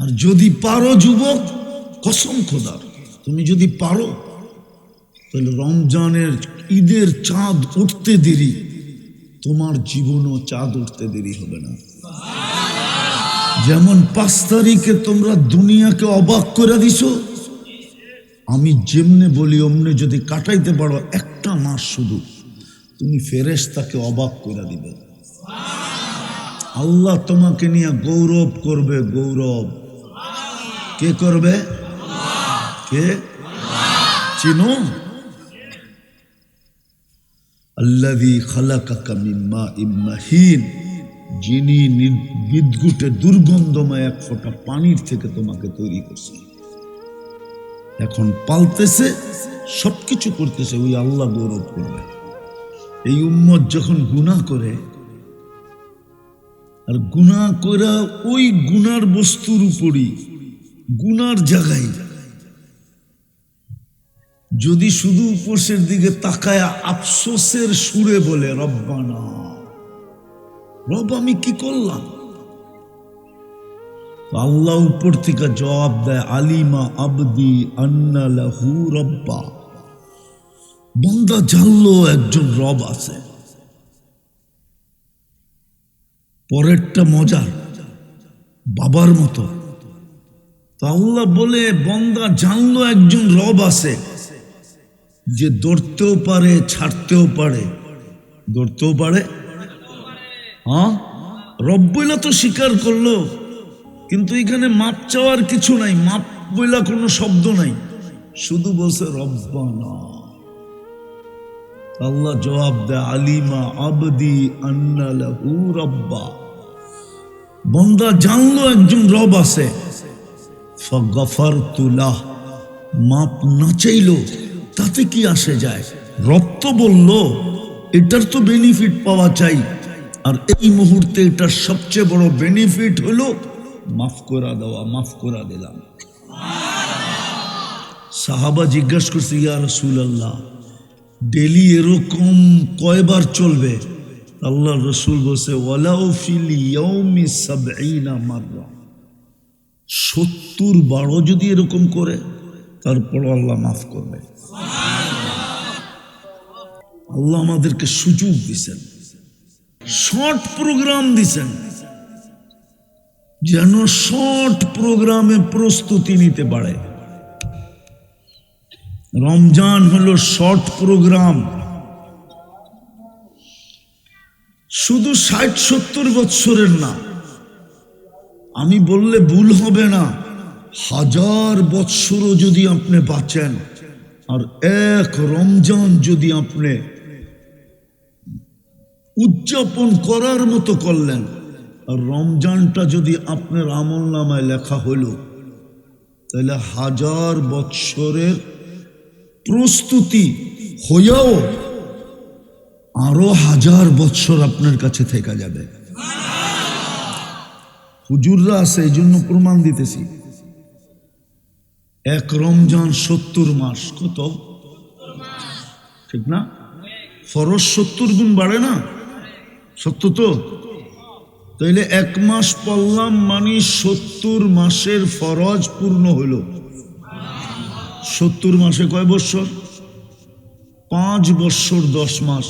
আর যদি পারো যুবক, কসম খোদার, তুমি যদি পারো, তাহলে রমজানের ঈদের চাঁদ উঠতে দেরি, তোমার জীবনও চাঁদ উঠতে দেরি হবে না। যেমন পাঁচ তারিখে তোমরা দুনিয়াকে অবাক করে দিছো, আমি যেমনে বলি, অমনে যদি কাটাইতে পারো একটা মাস শুধু, তুমি ফেরেস তাকে অবাক করে দিবে। আল্লাহ তোমাকে নিয়ে গৌরব করবে, গৌরব। কে করবে? কে? চিনো? আল্লাদি খালাকাকা মিম্মা ইম্মাহীন যিনি বিদ্যুটে দুর্গন্ধময় এক ফোঁটা পানির থেকে তোমাকে তৈরি করছে। এখন পালতেছে, সবকিছু করতেছে, ওই আল্লাহ গৌরব করবে। এই উম্মত যখন গুনাহ করে, আর গুনাহ করা ওই গুনার বস্তুর উপরই গুনার জায়গায়। যদি শুধু উপসের দিকে তাকায় আফসোসের সুরে বলে, রব্বানা, রব আমি কি করলাম? আল্লাহ উপর থেকে জবাব দেয়, আলিমা আবদি আন্না লাহু রব্বা। বন্দা জানলো একজন রব আছে। পরেরটা মজার, বাবার মতো। তো আল্লাহ বলে বন্দা জানলো একজন রব আছে, যে দৌড়তেও পারে, ছাড়তেও পারে। দৌড়তেও পারে? হ্যাঁ? রব বইলা তো স্বীকার করল, কিন্তু এখানে মাপ চাওয়ার কিছু নাই, মাপ বইলা কোনো শব্দ নাই। শুধু বলছে, রব্বানা। আল্লাহ জবাব দেয়, আলিমা আবদি আন্না রব্বা। বন্দা জানলো একজন রব আছে ফগফর তুলাহ মাপ না চাইলো তাতে কি আসে যায়? রব তো বলল, এটার তো বেনিফিট পাওয়া চাই আর এই মুহূর্তে এটার সবচেয়ে বড় বেনিফিট হলো, মাফ করা দেওয়া মাফ করা দিলাম। সাহাবা জিজ্ঞাসা করছে, ইয়া রসুল আল্লাহ ডেলি এরকম কয়বার চলবে? আল্লাহ রসুল বলছে, ওয়ালাউ ফিল ইয়াউমি সাবঈনা মাররা। সত্তর বারো যদি এরকম করে তারপর আল্লাহ মাফ করবে। আল্লাহ আমাদেরকে সুযোগ দিছেন, শর্ট প্রোগ্রাম দিছেন, যেন শর্ট প্রোগ্রামে প্রস্তুতি নিতে পারে। রমজান হলো শর্ট প্রোগ্রাম। শুধু ষাট সত্তর বৎসরের না আমি বললে ভুল হবে না। হাজার বৎসরও যদি আপনি বাঁচেন, আর এক রমজান যদি আপনি উদযাপন করার মতো করলেন, আর রমজানটা যদি আপনার আমল নামায় লেখা হলো তাহলে হাজার বৎসরের প্রস্তুতি হইয়াও আরও হাজার বৎসর আপনার কাছে থেকে যাবে। হুজুররা আছে এই জন্য প্রমাণ দিতেছি। এক রমজান সত্তর মাস, কত? ঠিক না? ফরজ সত্তর গুণ বাড়ে না? সত্য তো? তাইলে এক মাস পড়লাম মানে সত্তর মাসের ফরজ পূর্ণ হইল। সত্তর মাসে কয় বৎসর? পাঁচ বৎসর দশ মাস।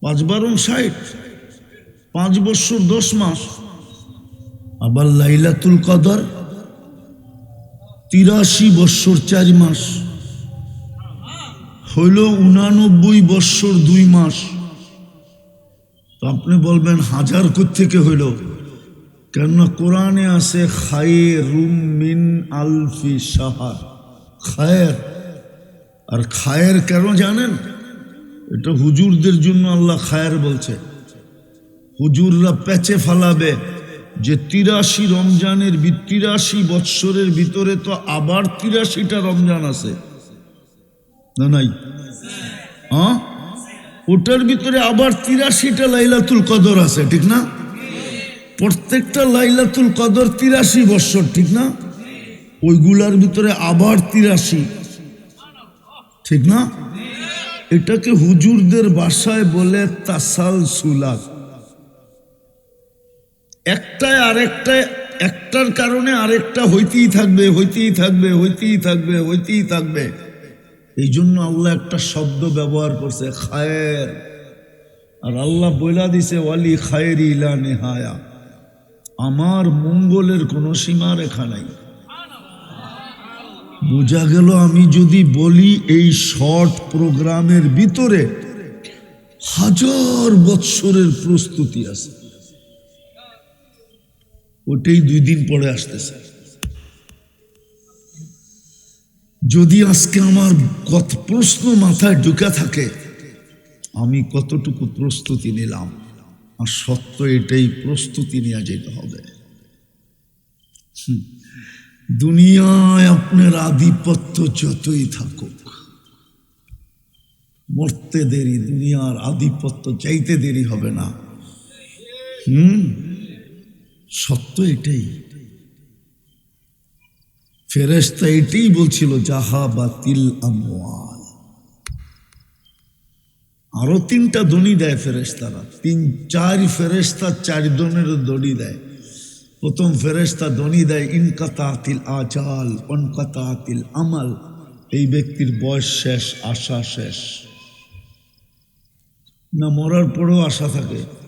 পাঁচ বারো ষাট? পাঁচ বৎসর দশ মাস। আবার লাইলাতুল কদর তিরাশি বৎসর চার মাস। হইল উনানব্বই বৎসর দুই মাস। তো আপনি বলবেন, হাজার থেকে হইল? কেননা কোরআনে আছে খায়ে রুম মিন আলফি সাহার খায়ের। আর খায়ের কেন জানেন? এটা হুজুরদের জন্য আল্লাহ খায়ের বলছে। হুজুররা পেঁচে ফালাবে। যে তিরাশি রমজানের তিরাশি বৎসরের ভিতরে তো আবার তিরাশিটা রমজান আছে। না নাই? হ্যাঁ? ওটার ভিতরে আবার তিরাশিটা লাইলাতুল কদর আছে, ঠিক না? প্রত্যেকটা লাইলাতুল কদর তিরাশি বৎসর, ঠিক না? ওইগুলার ভিতরে আবার তিরাশি, ঠিক না? এটাকে হুজুরদের বাসায় বলে তাসাল সুলাক একটায় আরেকটায়, একটার কারণে আরেকটা হইতেই থাকবে হইতেই থাকবে হইতেই থাকবে হইতেই থাকবে। এই জন্য আল্লাহ একটা শব্দ ব্যবহার করছে, খায়ের। আর আল্লাহ বইলা দিছে, ওয়ালি খায়ের ইলা নেহায়া। আমার মঙ্গলের কোনো সীমা রেখা নাই। বোঝা গেল আমি যদি বলি এই শর্ট প্রোগ্রামের ভিতরে হাজার বৎসরের প্রস্তুতি আছে। ওটাই দুই দিন পরে আসতেছে। যদি আজকে আমার কত প্রশ্ন মাথায় ঢুকে থাকে, আমি কতটুকু প্রস্তুতি নিলাম? আর সত্য এটাই, প্রস্তুতি নিয়ে যেতে হবে। দুনিয়ায় আপনার আধিপত্য যতই থাকুক, মরতে দেরি, দুনিয়ার আধিপত্য চাইতে দেরি হবে না। হুম। সত্য এটাই। ফেরেস্তা এটাই বলছিল জাহা বা তিল আরও তিনটা দড়ি দেয় ফেরেস্তারা তিন, চার ফেরেস্তা চার দনের দড়ি দেয়। প্রথম ফেরেস্তা দনি দেয় ইনকাতাতিল আজাল অনকাতাতিল আমাল। এই ব্যক্তির বয়স শেষ, আশা শেষ। না মরার পরেও আশা থাকে।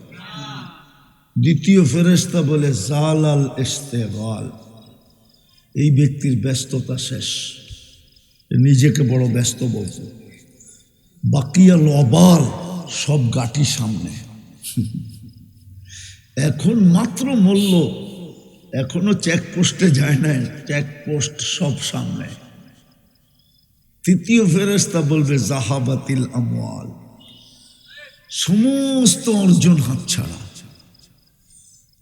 দ্বিতীয় ফেরেস্তা বলে জাল আল ইস্তেগাল এই ব্যক্তির ব্যস্ততা শেষ। নিজেকে বড় ব্যস্ত বলতো বাকিয়া লবাল সব গাটি সামনে। এখন মাত্র মূল্য, এখনও চেকপোস্টে যায় নাই, চেকপোস্ট সব সামনে। তৃতীয় ফেরেস্তা বলবে, জাহাবাতিল আমওয়াল। সমস্ত অর্জন হাতছাড়া।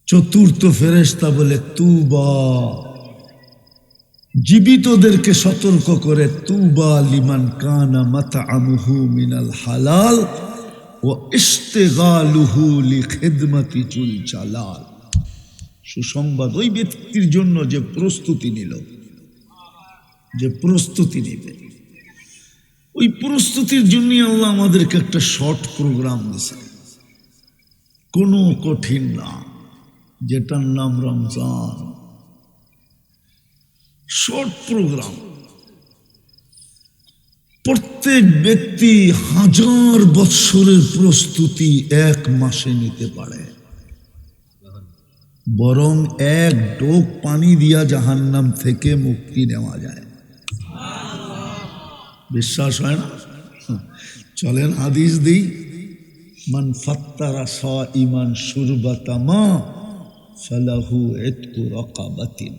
চতুর্থ ফেরেস্তা বলে, তুবা। জীবিতদেরকে সতর্ক করে, তুবা লিমান কানা মাতা আমহু মিনাল হালাল ও ইস্তেগালুহু লি খেদমাতি চুল চালাল সুসংবাদ ওই ব্যক্তির জন্য যে প্রস্তুতি নিল, যে প্রস্তুতি নিবে। ওই প্রস্তুতির জন্যই আল্লাহ আমাদেরকে একটা শর্ট প্রোগ্রাম দিছে কোনো কঠিন না। যেটার নাম রমজান। Short programme. প্রত্যেক ব্যক্তি হাজার বৎসরের প্রস্তুতি এক মাসে নিতে পারে। বরং এক ডোক পানি দিয়া জাহান্নাম থেকে মুক্তি নেওয়া যায়। বিশ্বাস হয় না? চলেন হাদিস দিই। মান ফাত্তারা স ইমান সুরবাতামা ফালাহু এতকু রকাবাতিন।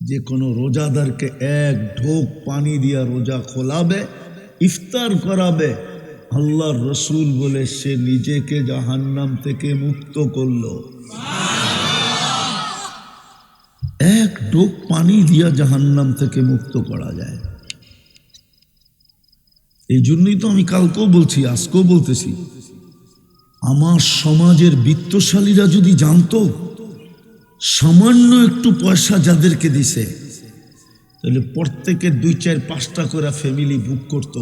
যে কোনো রোজাদারকে এক ঢোক পানি দিয়া রোজা খোলাবে, ইফতার করাবে, আল্লাহর রসুল বলে সে নিজেকে জাহান্নাম থেকে মুক্ত করল। এক ডোক পানি দিয়া জাহান্নাম থেকে মুক্ত করা যায়। এই জন্যই তো আমি কালকেও বলছি, আজকেও বলতেছি। আমার সমাজের বিত্তশালীরা যদি জানতো, সামান্য একটু পয়সা যাদেরকে দিছে, তাহলে প্রত্যেকে দুই চার পাঁচটা করে ফ্যামিলি বুক করত,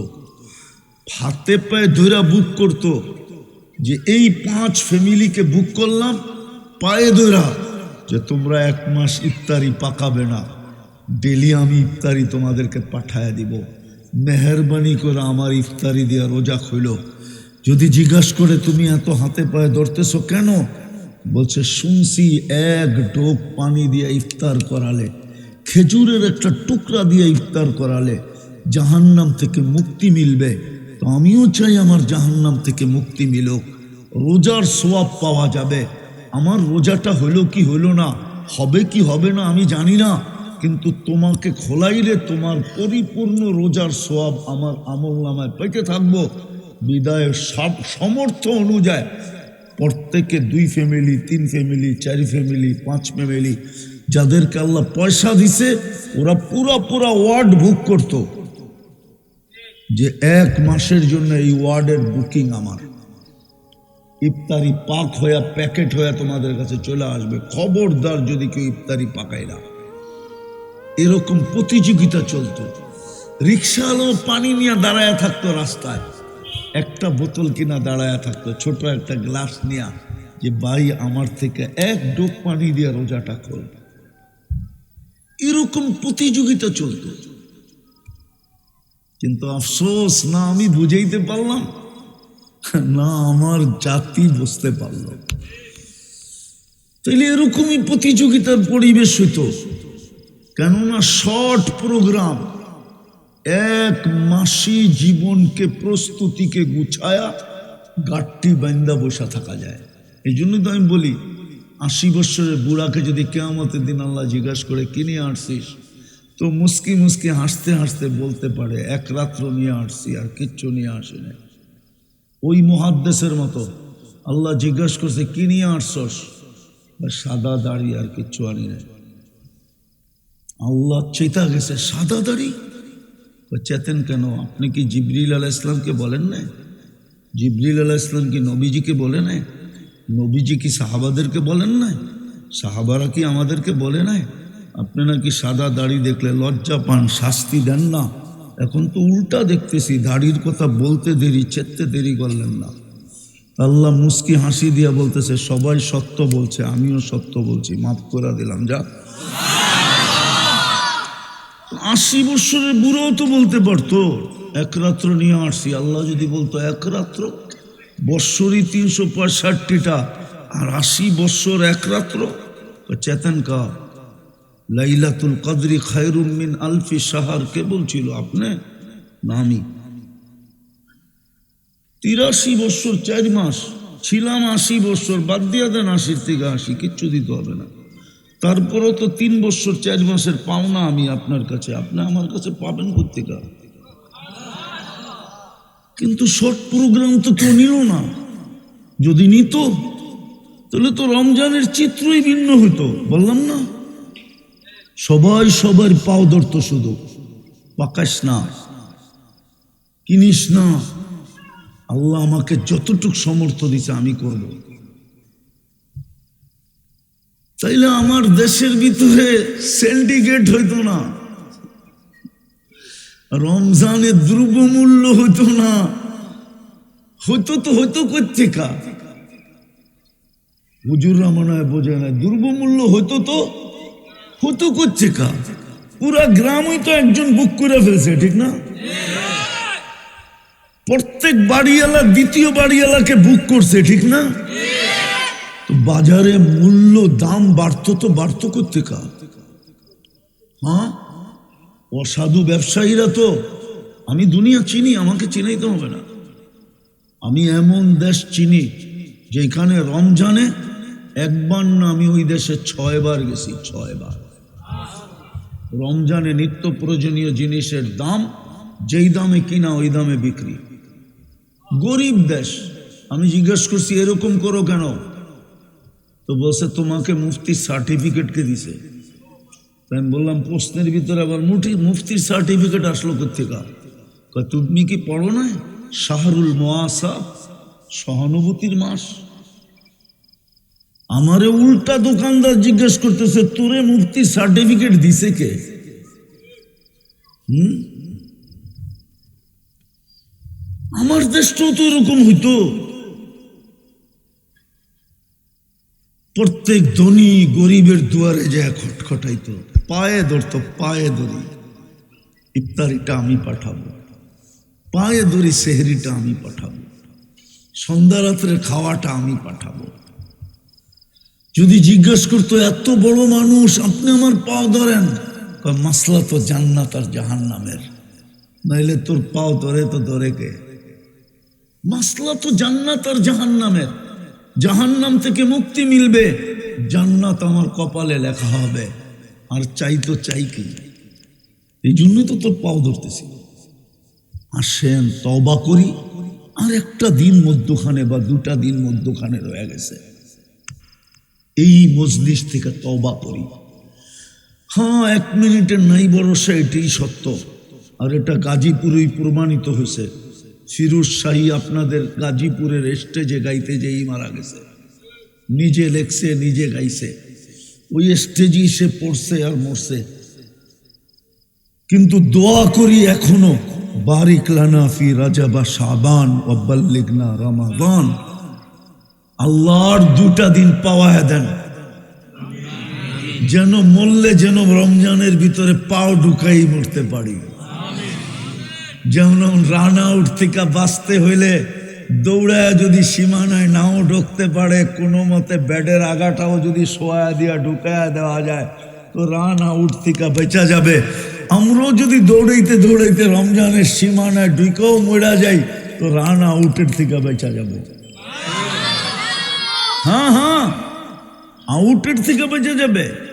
হাতে পায়ে ধরা বুক করত, যে এই পাঁচ ফ্যামিলিকে বুক করলাম, পায়ে ধরা যে তোমরা এক মাস ইফতারি পাকাবে না ডেলি আমি ইফতারি তোমাদেরকে পাঠায় দিব, মেহরবানি করে আমার ইফতারি দেওয়া রোজা খইল। যদি জিজ্ঞাসা করে তুমি এত হাতে পায়ে ধরতেছো কেন? বলছে, শুনছি এক ডোক পানি দিয়ে ইফতার করালে, খেজুরের একটা টুকরা দিয়ে ইফতার করালে জাহান্নাম থেকে মুক্তি মিলবে। তো আমিও চাই আমার জাহান্নাম থেকে মুক্তি মিলুক। রোজার সোয়াব পাওয়া যাবে। আমার রোজাটা হলো কি হলো না, হবে কি হবে না আমি জানি না, কিন্তু তোমাকে খোলাইলে তোমার পরিপূর্ণ রোজার সোয়াব আমার আমল নামায় পেতে থাকব। বিদায়ের সব সমর্থ অনুযায়ী প্রত্যেকে দুই ফ্যামিলি তিন ফ্যামিলি চার ফ্যামিলি পাঁচ ফ্যামিলি যাদেরকে আল্লাহ পয়সা দিছে, ওরা পুরা পুরা ওয়ার্ড বুক করত। যে এক মাসের জন্য এই ওয়ার্ডের বুকিং আমার। ইফতারি পাক হয়ে প্যাকেট হয়ে তোমাদের কাছে চলে আসবে। খবরদার যদি কেউ ইফতারি পাকায় না। এরকম প্রতিযোগিতা চলতো। রিক্সাওয়ালাও পানি নিয়ে দাঁড়ায় থাকতো রাস্তায়। একটা বোতল কিনা দাঁড়ায় থাকতো, ছোট একটা গ্লাস নিয়ে যে, ভাই, আমার থেকে এক ডোক পানি দিয়ে রোজাটা কর। এরকম প্রতিযোগিতা চলত। কিন্তু আফসোস, না আমি বুঝাইতে পারলাম, না আমার জাতি বুঝতে পারল। তাইলে এরকমই প্রতিযোগিতার পরিবেশ হইতো। কেননা শর্ট প্রোগ্রাম এক মাসি জীবনকে প্রস্তুতিকে গুছায়া গাঠটি বান্দা বসা থাকা যায়। এই জন্য তো আমি বলি, আশি বৎসরের বুড়াকে যদি কেয়ামতের দিন আল্লাহ জিজ্ঞাসা করে কিনে আসছিস তো মুস্কি মুস্কি হাসতে হাসতে বলতে পারে, এক রাত্র নিয়ে আসছি আর কিচ্ছু নিয়ে আসি না ওই মহাদ্দেশের মতো আল্লাহ জিজ্ঞাসা করছে, কি নিয়ে আসছস সাদা দাড়ি, আর কিচ্ছু আনি না আল্লাহ চেতা গেছে, সাদা দাড়ি? চেতেন কেন? আপনি কি জিবরিল আলাহ ইসলামকে বলেন না জিবরিল আলাহ ইসলাম কি নবীজিকে বলে নাই? নবীজি কি সাহাবাদেরকে বলেন না সাহাবারা কি আমাদেরকে বলে নাই? আপনি নাকি সাদা দাড়ি দেখলে লজ্জা পান, শাস্তি দেন না। এখন তো উল্টা দেখতেছি, দাড়ির কথা বলতে দেরি চেতে দেরি করলেন না। আল্লাহ মুস্কি হাসি দিয়া বলতেছে, সবাই সত্য বলছে, আমিও সত্য বলছি, মাফ করে দিলাম, যা। আশি বছরের বুড়ো তো বলতে পারতো, এক রাত্র নিয়ে আসছি আল্লাহ যদি বলতো, এক রাত্র? বৎসরই তিনশো পঁয়ষট্টিটা, আর আশি বৎসর এক রাত্র? চেতন কা লাইলাতুল কদরি খায়রুম মিন আলফি সাহার কে বলছিল আপনি? নামি তিরাশি বৎসর চার মাস, ছিলাম আশি বৎসর, বাদ দিয়া দেন আশির থেকে আশি, কিচ্ছু দিতে হবে না। তারপরও তো তিন বছর, চার মাসের পাওনা আমি আপনার কাছে। আপনি আমার কাছে পাবেন কোথেকে কিন্তু শর্ট প্রোগ্রাম তো কেউ নিল না। যদি নিত, তাহলে তো রমজানের চিত্রই ভিন্ন হতো বললাম না? সবাই সবার পাও ধরতো শুধু। পাকাস না, কিনিস না। আল্লাহ আমাকে যতটুক সমর্থ দিছে আমি করব। তাইলে আমার দেশের ভিতরে সিন্ডিকেট হইতো না। রমজানের দ্রব্যমূল্য হইতো না। হইতো তো হইতো কোথেকা হুজুররা মনে হয় বোঝে না, দ্রব্যমূল্য হইতো তো হতো কোথেকা পুরা গ্রামই তো একজন বুক করে ফেলছে, ঠিক না? প্রত্যেক বাড়িওয়ালা দ্বিতীয় বাড়িওয়ালাকে বুক করছে, ঠিক না? বাজারে মূল্য দাম বাড়তো তো বাড়তো কোথেকা হ্যাঁ? অসাধু ব্যবসায়ীরা তো, আমি দুনিয়া চিনি, আমাকে চিনাইতে হবে না। আমি এমন দেশ চিনি, যেখানে রমজানে একবার না আমি ওই দেশে ছয়বার গেছি, ছয়বার। রমজানে নিত্য প্রয়োজনীয় জিনিসের দাম, যেই দামে কিনা ওই দামে বিক্রি। গরিব দেশ, আমি জিজ্ঞেস করছি, এরকম করো কেন? তো বলছে, তোমাকে মুফতির সার্টিফিকেট কে দিছে? আমি বললাম, প্রশ্নের ভিতরে আবার মুঠি, মুফতির সার্টিফিকেট আসলো কোথেকা তুমি কি পড়ো না শাহরুল মোয়াসা সহানুভূতির মাস। আমারে উল্টা দোকানদার জিজ্ঞেস করতেছে, তোরে মুফতি সার্টিফিকেট দিছে কে? হুম? আমার দেশটাও তো এরকম হইতো। প্রত্যেক ধনী গরিবের দুয়ারে যায় খটখটাইত। পায়ে ধরতো, পায়ে ধরি। ইফতারিটা আমি পাঠাবো। পায়ে ধরি সেহরিটা আমি পাঠাবো। সন্ধ্যা রাত্রে খাওয়াটা আমি পাঠাবো। যদি জিজ্ঞেস করতো, এত বড় মানুষ, আপনি আমার পাও ধরেন? মাসলা তো জান্নাত আর জাহান নামের নাইলে তোর পাও ধরে তো ধরে কে? মাসলা তো জান্নাত আর জাহান নামের জাহান নাম থেকে মুক্তি মিলবে। জান্নাত আমার কপালে লেখা হবে। আর চাই তো চাই কি? এই জন্যই তো তোর পাও ধরতেছি। আর আসেন তবা করি। আর একটা দিন মধ্যখানে বা দুটা দিন মধ্যখানে রয়ে গেছে। এই মজলিস থেকে তবা করি। হ্যাঁ এক মিনিটের নাই ভরসা এটাই সত্য। আর এটা গাজীপুরেই প্রমাণিত হয়েছে। ফিরোজ শাহী আপনাদের গাজীপুরের স্টেজে গাইতে যেই মারা গেছে। নিজে লেখছে, নিজে গাইছে। ওই স্টেজেই সে পড়ছে আর মরছে। কিন্তু দোয়া করি এখনও, বারিক লানা ফি রাজা বা সাবান ও বাল্লিগনা রমাদান। আল্লাহর দুটা দিন পাওয়া দেন। যেন মরলে যেন রমজানের ভিতরে পাও ঢুকাই মরতে পারি। যেমন রান আউট থেকে বাঁচতে হইলে দৌড়ায় যদি সীমানায় নাও ঢুকতে পারে, কোনো মতে ব্যাটের আগাটাও যদি সোয়া দিয়া ঢুকায়া দেওয়া যায়, তো রান আউট থেকে বেঁচা যাবে। আমরাও যদি দৌড়াইতে দৌড়াইতে রমজানের সীমানায় ঢুকেও মরা যাই, তো রান আউটের থেকে বেঁচা যাবে। হ্যাঁ হ্যাঁ আউটের থেকে বেঁচে যাবে।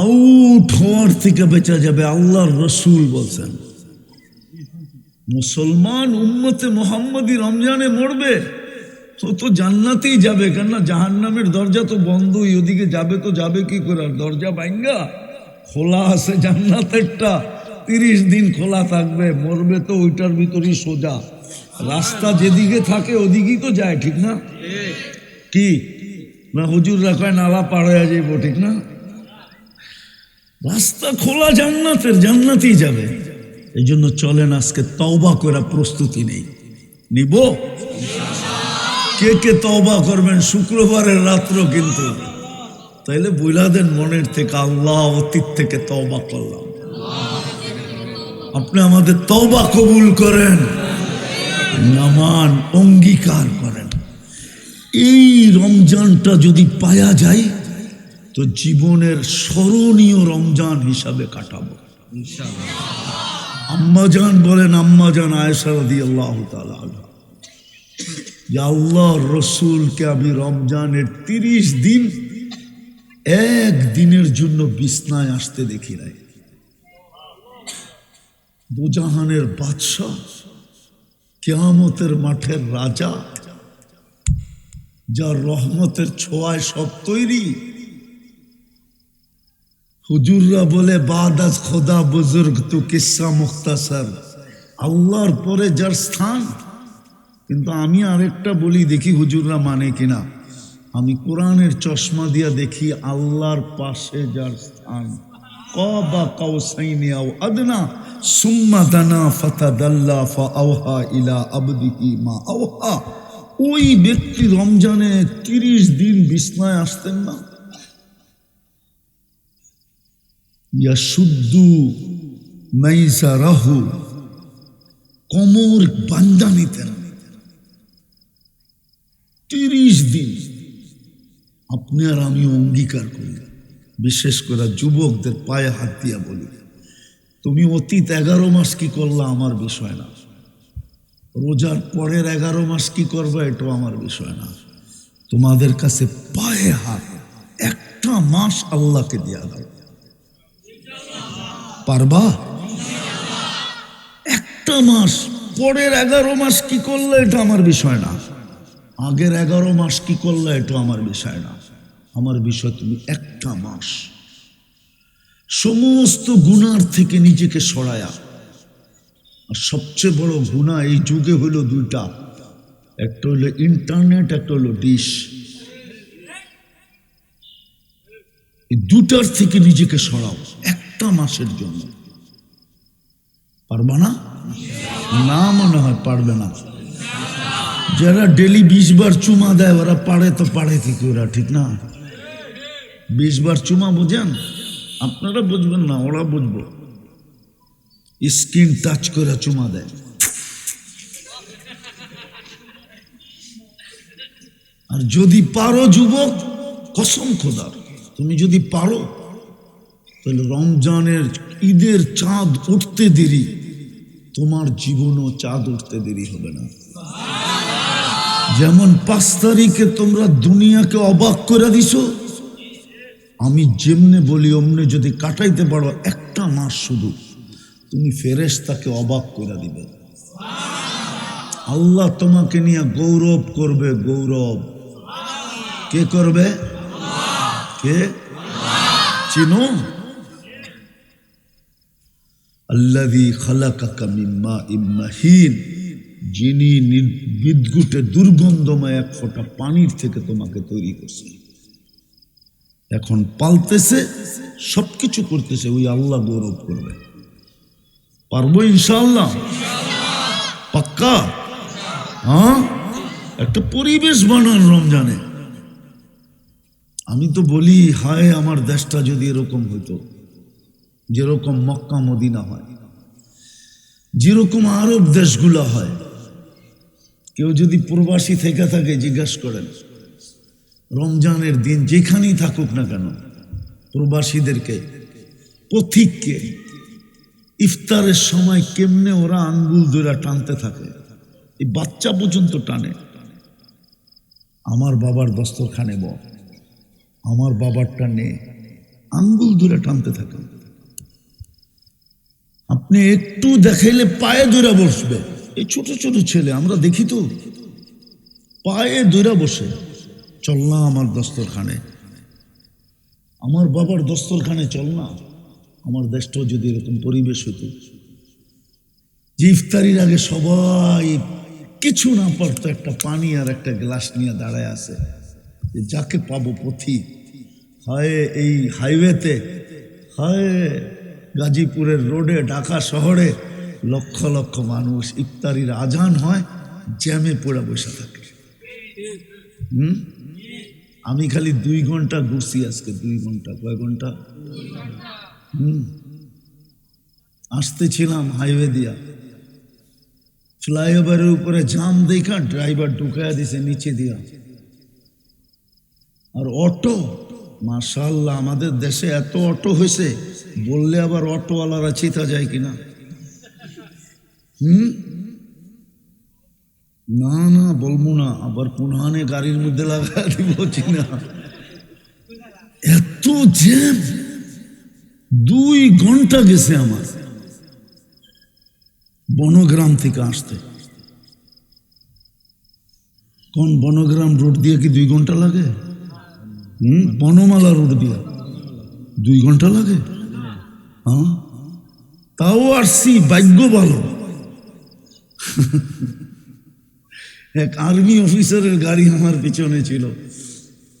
আউট হওয়ার থেকে বেঁচা যাবে আল্লাহর রসুল বলছেন। মুসলমান উম্মতে মোহাম্মদী রমজানে মরবে তো তো জান্নাতেই যাবে কেননা জাহান্নামের দরজা তো বন্ধই ওদিকে যাবে তো যাবে কি করে? আর দরজা ভাঙ্গা খোলা আছে জান্নাতেরটা তিরিশ দিন খোলা থাকবে মরবে তো ওইটার ভিতরেই সোজা। রাস্তা যেদিকে থাকে ওদিকেই তো যায় ঠিক না? কি? না হুজুর রাখায় নালা পার হয়ে যাইব ঠিক না? রাস্তা খোলা জান্নাতের জান্নাতেই যাবে। এই জন্য চলেন আজকে তওবা করা প্রস্তুতি নেই। নিব? কে কে তওবা করবেন? শুক্রবারের রাত্র কিন্তু। তাইলে বুঝলা দেন মনের থেকে, আল্লাহ অতীত থেকে তওবা করলাম। আপনি আমাদের তওবা কবুল করেন। নামান অঙ্গীকার করেন। এই রমজানটা যদি পায়া যায় তো জীবনের স্মরণীয় রমজান হিসাবে কাটাবো। আম্মাজান বলেন আম্মাজান আয়েশা রদি আল্লাহ আল্লাহ রসুলকে আমি রমজানের তিরিশ দিন এক দিনের জন্য বিছনায় আসতে দেখি নাই। দুজাহানের বাদশাহ, কেয়ামতের মাঠের রাজা, যার রহমতের ছোঁয়ায় সব তৈরি হুজুররা বলে, বাদ আজ খোদা বুজুর্গ, তু কিসা মুখতাসার। আল্লাহর পরে যার স্থান। কিন্তু আমি আরেকটা বলি, দেখি হুজুররা মানে কিনা। আমি কোরআনের চশমা দিয়া দেখি, আল্লাহর পাশে যার স্থান। ক বা কবা কাউসাইনি আও আদনা, সুম্মা দানা ফাতাদাল্লা ফাআওহা ইলা আবদিহি মা আওহা। ওই ব্যক্তি রমজানে তিরিশ দিন বিছনায় আসতেন না? কোমর বান্দা নিতেন তিরিশ দিন আপনি আর আমি অঙ্গীকার করি, বিশেষ করে যুবকদের পায়ে হাত দিয়া বলি। তুমি অতীত এগারো মাস কি করলা আমার বিষয় না। রোজার পরের এগারো মাস কি করবে এটাও আমার বিষয় না। তোমাদের কাছে পায়ে হাত, একটা মাস আল্লাহকে দিয়া দাও। পারবা? একটা মাস, পরের এগারো মাস কি করলে এটা আমার বিষয় না। আগের এগারো মাস কি করলে এটা আমার বিষয় না। আমার বিষয় তুমি একটা মাস। সমস্ত গুনার থেকে নিজেকে সরায়া। আর সবচেয়ে বড় গুণা এই যুগে হলো দুইটা। একটা হলো ইন্টারনেট, একটা হলো ডিশ। এই দুটার থেকে নিজেকে সরাও। একটা মাসের জন্য। পারবা না? না মনে হয় পারবে না। যারা ডেলি বিশ বার চুমা দেয়, ওরা পারে তো পারে কি ওরা ঠিক না? বিশ বার চুমা বোঝেন? আপনারা বুঝবেন না, ওরা বুঝব। স্কিন টাচ করে চুমা দেয়। আর যদি পারো যুবক, কসম খোদার, তুমি যদি পারো তাহলে রমজানের ঈদের চাঁদ উঠতে দেরি। তোমার জীবনও চাঁদ উঠতে দেরি হবে না। যেমন পাঁচ তারিখে তোমরা দুনিয়াকে অবাক করে দিছো, আমি যেমনে বলি, অমনে যদি কাটাইতে পারো একটা মাস শুধু, তুমি ফেরেস তাকে অবাক করে দিবে। আল্লাহ তোমাকে নিয়ে গৌরব করবে, গৌরব। কে করবে? কে? চিনো? আল্লাদি খালাকাকা মিম্মা ইম্মাহীন যিনি বিদ্যুটে দুর্গন্ধময় এক ফোঁটা পানির থেকে তোমাকে তৈরি করছে। এখন পালতেছে, সবকিছু করতেছে, ওই আল্লাহ গৌরব করবে। পারব ইনশাআল্লাহ? পাক্কা? হ্যাঁ? একটা পরিবেশ বানান রমজানে। আমি তো বলি, হায়, আমার দেশটা যদি এরকম হতো যেরকম মক্কা, মদিনা হয়, যেরকম আরব দেশগুলো হয়। কেউ যদি প্রবাসী থেকে থাকে, জিজ্ঞাসা করেন, রমজানের দিন যেখানেই থাকুক না কেন, প্রবাসীদেরকে পথিককে ইফতারের সময় কেমনে ওরা আঙ্গুল ধরে টানতে থাকে? এই বাচ্চা পর্যন্ত টানে। আমার বাবার দস্তরখানে ব আমার বাবারটা নে, আঙ্গুল ধরে টানতে থাকে। আপনি একটু দেখাইলে পায়ে ধরে বসবে। এই ছোট ছোট ছেলে, আমরা দেখি তো। পায়ে ধরে বসে। চল না আমার দস্তরখানে। আমার বাবার দস্তরখানে চল না। আমার দেশটাও যদি এরকম পরিবেশ হতো যে ইফতারির আগে সবাই কিছু না পারতো একটা পানি আর একটা গ্লাস নিয়ে দাঁড়ায় আছে। যাকে পাবো পথি। হয়, এই হাইওয়েতে হয়। গাজীপুরের রোডে, ঢাকা শহরে লক্ষ লক্ষ মানুষ ইফতারির আজান হয়, জ্যামে পড়ে বসে থাকে। হুম? আমি খালি দুই ঘণ্টা ঘুরছি আজকে, দুই ঘণ্টা, কয় ঘণ্টা? হুম? আসতেছিলাম হাইওয়ে দিয়া। ফ্লাইওভারের উপরে জাম দেখা ড্রাইভার ঢুকাইয়া দিছে নিচে দিয়া। আর অটো মাশাল্লাহ আমাদের দেশে এত অটো হয়েছে, বললে আবার অটোওয়ালারা চিতা যায় কিনা? হুম? না না, বলব না, আবার পুনহানে গাড়ির মধ্যে লাগা দিব না এত জ্যাম! দুই ঘণ্টা গেছে আমার, বনগ্রাম থেকে আসতে। কোন বনগ্রাম রোড দিয়ে কি দুই ঘণ্টা লাগে? হুম? বনমালা রোড দিয়ে। দুই ঘণ্টা লাগে? হ্যাঁ তাও আসছি ভাগ্য ভালো। এক আর্মি অফিসারের গাড়ি আমার পিছনে ছিল।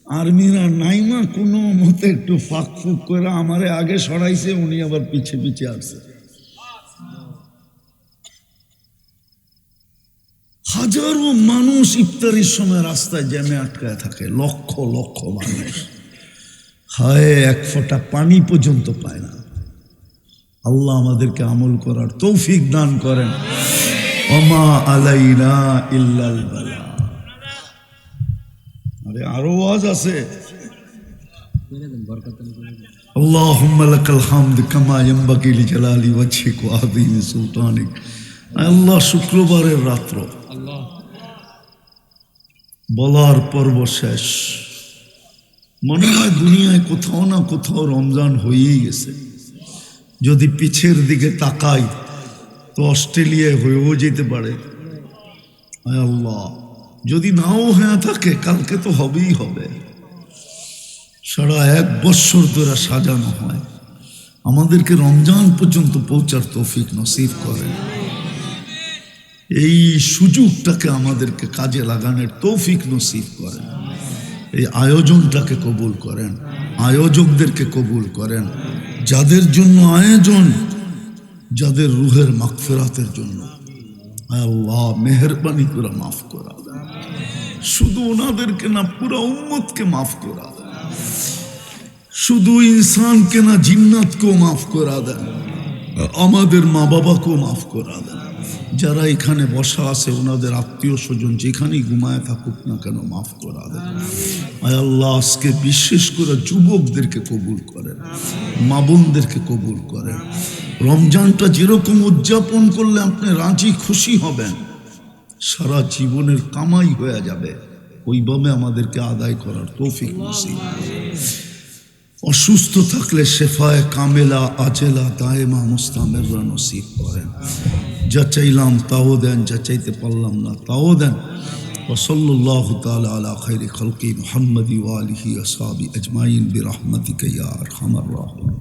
আর্মিরা নাইমা কোনো মতে একটু ফাঁক ফুক করে আমারে আগে সরাইছে, উনি আবার পিছে পিছে আসছে। হাজারো মানুষ ইফতারির সময় রাস্তায় জ্যামে আটকায় থাকে লক্ষ লক্ষ মানুষ হায় এক ফোঁটা পানি পর্যন্ত পায় না আল্লাহ আমাদেরকে আমল করার তৌফিক দান করেন অমা আলাইনা ইল্লাল বালা আরে আরো ওয়াজ আছে اللهم لك الحمد كما ينبغي لجلال وجهك وعظيم سلطانك আল্লাহ শুক্রবারের রাত্র বলার পর্ব শেষ। মনে হয় দুনিয়ায় কোথাও না কোথাও রমজান হয়েই গেছে। যদি পিছের দিকে তাকাই, তো অস্ট্রেলিয়ায় হয়েও যেতে পারে। আল্লাহ, যদি নাও হ্যাঁ থাকে, কালকে তো হবেই হবে। সারা এক বৎসর ধরে সাজানো হয়। আমাদেরকে রমজান পর্যন্ত পৌঁছার তৌফিক নসিব করেন। এই সুযোগটাকে আমাদেরকে কাজে লাগানোর তৌফিক নসিব করেন। এই আয়োজনটাকে কবুল করেন, আয়োজকদেরকে কবুল করেন, যাদের জন্য আয়োজন, যাদের রুহের মাগফিরাতের জন্য। আল্লাহ, মেহরবানি করে মাফ করা দেন। শুধু ওনাদেরকে না, পুরো উম্মতকে মাফ করা শুধু ইনসানকে না, জিন্নাতকেও মাফ করা দেন। আমাদের মা বাবাকেও মাফ করা দেন। যারা এখানে বসা আছে, ওনাদের আত্মীয় স্বজন যেখানেই ঘুমায় থাকুক না কেন মাফ করা দেন। আয় আল্লাহ, আজকে বিশেষ করে যুবকদেরকে কবুল করেন মা বোনদেরকে কবুল করেন। রমজানটা যেরকম উদযাপন করলে আপনি রাজি, খুশি হবেন, সারা জীবনের কামাই হয়ে যাবে। ওইভাবে আমাদেরকে আদায় করার তৌফিক নসিব। অসুস্থ থাকলে শেফায় কামেলা আজেলা দায়েমা মুস্তামেররা নসিব করেন যা চাইলাম তাও দেন যা চাইতে পারলাম না তাও দেন وصلى الله تعالى على خير خلق محمد وآله وصحبه أجمعين برحمتك يا أرحم الراحمين